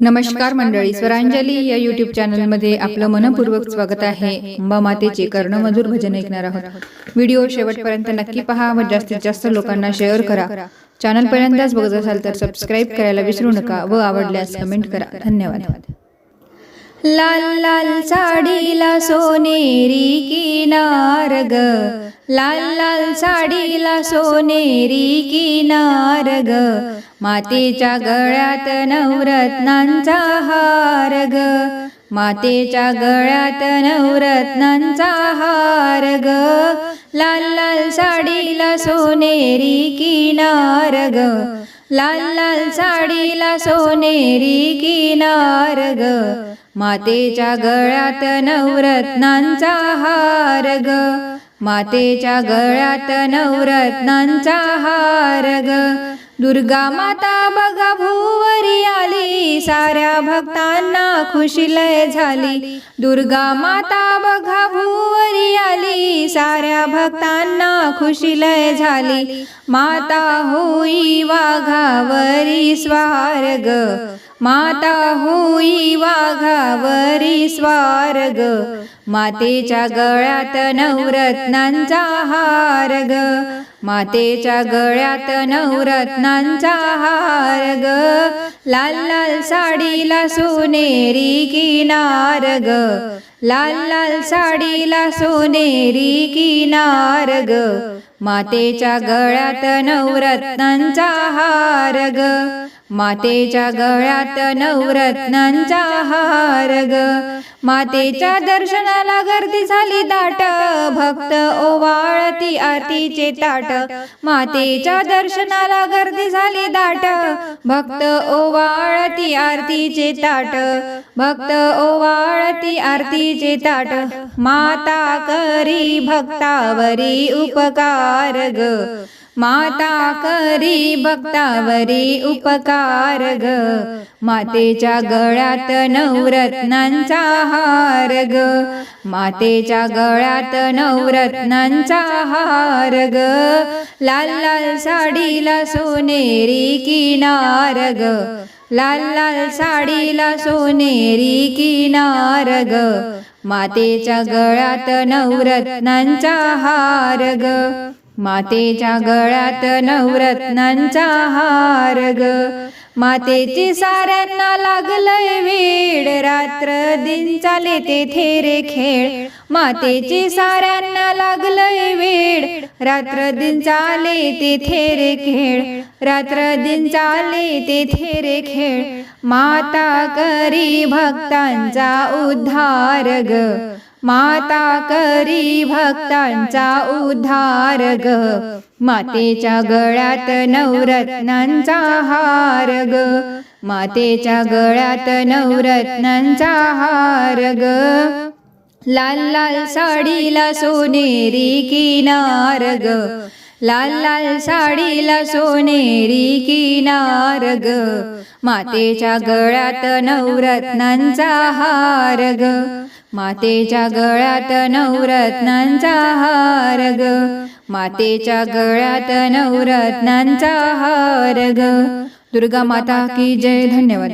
नमस्कार मंडळी स्वरांजली या युट्यूब चॅनलमध्ये आपलं मनपूर्वक स्वागत आहे. अंबा मातेचे कर्णमधुर भजन ऐकणार आहोत. व्हिडिओ शेवटपर्यंत नक्की पहा व जास्तीत जास्त लोकांना शेअर करा. चॅनल पहिल्यांदाच बघत असाल तर सबस्क्राईब करायला विसरू नका व आवडल्यास कमेंट करा. धन्यवाद. लाल लाल साडीला सोनेरी किनार ग. लाल लाल साडीला सोनेरी किनार ग. मातेच्या गळ्यात नवरत्नांचा हार ग. मातेच्या गळ्यात नवरत्नांचा हार ग. लाल लाल साडीला सोनेरी किनार ग. लाल लाल साडीला सोनेरी किनार ग. मातेच्या गळ्यात नवरत्नांचा हार ग मातेच्या गळ्यात नवरत्नांचा हार ग दुर्गा माता बघा भुवरी आली. साऱ्या भक्तांना खुशीलय झाली. दुर्गा माता बघा भुवरी आली. साऱ्या भक्तांना खुशीलय झाली. माता होई वाघावरी स्वार ग माता होई वाघावरी स्वार ग मातेच्या गळ्यात नवरत्नांचा हार ग मातेच्या गळ्यात नवरत्नांचा हार ग लाल लाल साडीला सोनेरी किनार ग लाल लाल साडीला सोनेरी किनार ग मातेच्या गळ्यात नवरत्नांचा हार ग मातेच्या गळ्यात नवरत्नांचा हार ग मातेच्या दर्शनाला गर्दी झाली दाट. भक्त ओवाळती आरतीचे ताट. मातेच्या दर्शनाला गर्दी झाली दाट. भक्त ओवाळती आरतीचे ताट. भक्त ओवाळती आरतीचे ताट. माता करी भक्तावरी उपकार ग माता करी भक्तावरी उपकार ग. मातेच्या गळ्यात नवरत्नांचा हार ग. मातेच्या गळ्यात नवरत्नांचा हार ग. लाल लाल साडीला सोनेरी किनार ग. लाल लाल साडीला सोनेरी किनार ग. मातेच्या गळ्यात नवरत्नांचा हार ग. मातेच्या गळ्यात नवरत्नांचा हार ग मातेची साऱ्यांना लागलंय वेड. रात्र दिन चाले ते थेरे खेळ. मातेची साऱ्यांना लागलंय वेड. रात्र दिन चाले ते थेरे खेळ. रात्र दिन चाले ते थेरे खेळ. माता करी भक्तांचा उद्धार ग माता करी भक्तांचा उद्धार ग. मातेच्या गळ्यात नवरत्नांचा हार ग. मातेच्या गळ्यात नवरत्नांचा हार ग. लाल लाल साडीला सोनेरी किनार ग. लाल लाल साडीला सोनेरी किनार ग. मातेच्या गळ्यात नवरत्नांचा हार ग. मातेच्या गळ्यात नवरत्नांचा हार ग. मातेच्या गळ्यात नवरत्नांचा हार ग. दुर्गा माता की जय. धन्यवाद.